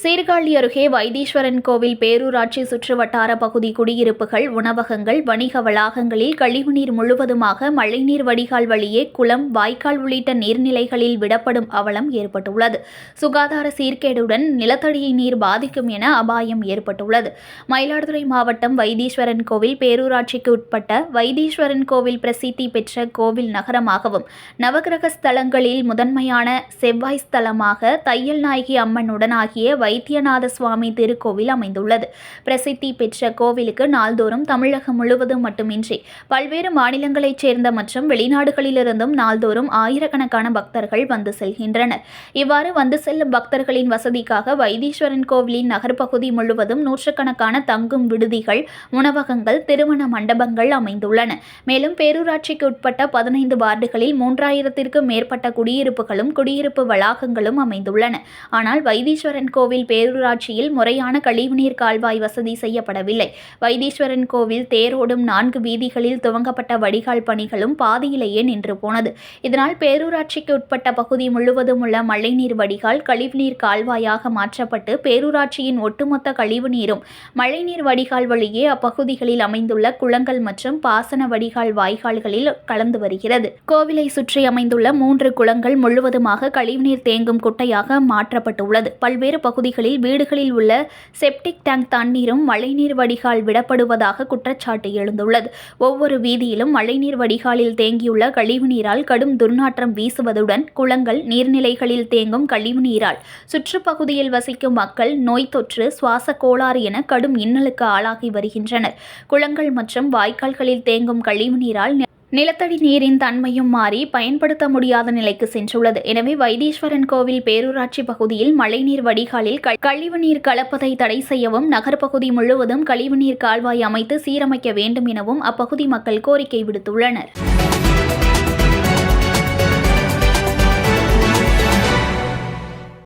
சீர்காழி அருகே வைத்தீஸ்வரன் கோவில் பேரூராட்சி சுற்றுவட்டார பகுதி குடியிருப்புகள் உணவகங்கள் வணிக வளாகங்களில் கழிவுநீர் முழுவதுமாக மழைநீர் வடிகால் வழியே குளம் வாய்க்கால் உள்ளிட்ட நீர்நிலைகளில் விடப்படும் அவலம் ஏற்பட்டுள்ளது. சுகாதார சீர்கேடுடன் நிலத்தடி நீர் பாதிக்கும் என அபாயம் ஏற்பட்டுள்ளது. மயிலாடுதுறை மாவட்டம் வைத்தீஸ்வரன் கோவில் பேரூராட்சிக்கு உட்பட்ட வைத்தீஸ்வரன் கோவில் பிரசித்தி பெற்ற கோவில் நகரமாகவும் நவகிரக ஸ்தலங்களில் முதன்மையான செவ்வாய் ஸ்தலமாக தையல் நாயகி அம்மனுடனாகிய வை வைத்தியநாத சுவாமி திருக்கோவில் அமைந்துள்ளது. பிரசித்தி பெற்ற கோவிலுக்கு நாள்தோறும் தமிழகம் முழுவதும் மட்டுமின்றி பல்வேறு மாநிலங்களைச் சேர்ந்த மற்றும் வெளிநாடுகளிலிருந்தும் நாள்தோறும் ஆயிரக்கணக்கான பக்தர்கள் வந்து செல்கின்றனர். இவ்வாறு வந்து செல்லும் பக்தர்களின் வசதிக்காக வைத்தீஸ்வரன் கோவிலின் நகர்ப்பகுதி முழுவதும் நூற்றுக்கணக்கான தங்கும் விடுதிகள் உணவகங்கள் திருமண மண்டபங்கள் அமைந்துள்ளன. மேலும் பேரூராட்சிக்கு உட்பட்ட பதினைந்து வார்டுகளில் மூன்றாயிரத்திற்கும் மேற்பட்ட குடியிருப்புகளும் குடியிருப்பு வளாகங்களும் அமைந்துள்ளன. ஆனால் வைத்தீஸ்வரன் கோவில் பேரூராட்சியில் முறையான கழிவுநீர் கால்வாய் வசதி செய்யப்படவில்லை. வைத்தீஸ்வரன் கோவில் தேரோடும் நான்கு வீதிகளில் துவங்கப்பட்ட வடிகால் பணிகளும் பாதியிலேயே நின்று போனது. இதனால் பேரூராட்சிக்கு உட்பட்ட பகுதி முழுவதும் உள்ள மழைநீர் வடிகால் கழிவுநீர் கால்வாயாக மாற்றப்பட்டு பேரூராட்சியின் ஒட்டுமொத்த கழிவுநீரும் மழைநீர் வடிகால் வழியே அப்பகுதிகளில் அமைந்துள்ள குளங்கள் மற்றும் பாசன வடிகால் வாய்க்கால்களில் கலந்து வருகிறது. கோவிலை சுற்றி அமைந்துள்ள மூன்று குளங்கள் முழுவதுமாக கழிவுநீர் தேங்கும் குட்டையாக மாற்றப்பட்டுள்ளது. பல்வேறு பகுதி பகுதிகளில் வீடுகளில் உள்ள செப்டிக் டேங்க் தண்ணீரும் மழைநீர் வடிகால் விடப்படுவதாக குற்றச்சாட்டு எழுந்துள்ளது. ஒவ்வொரு வீதியிலும் மழைநீர் வடிகாலில் தேங்கியுள்ள கழிவுநீரால் கடும் துர்நாற்றம் வீசுவதுடன் குளங்கள் நீர்நிலைகளில் தேங்கும் கழிவுநீரால் சுற்றுப்பகுதியில் வசிக்கும் மக்கள் நோய் தொற்று சுவாச கோளாறு என கடும் இன்னலுக்கு ஆளாகி வருகின்றனர். குளங்கள் மற்றும் வாய்க்கால்களில் தேங்கும் கழிவுநீரால் நிலத்தடி நீரின் தன்மையும் மாறி பயன்படுத்த முடியாத நிலைக்கு சென்றுள்ளது. எனவே வைத்தீஸ்வரன் கோவில் பேரூராட்சி பகுதியில் மழைநீர் வடிகாலில் க- கழிவுநீர் கலப்பதை தடை செய்யவும் நகர்ப்பகுதி முழுவதும் கழிவுநீர் கால்வாய் அமைத்து சீரமைக்க வேண்டும் எனவும் அப்பகுதி மக்கள் கோரிக்கை விடுத்துள்ளனர்.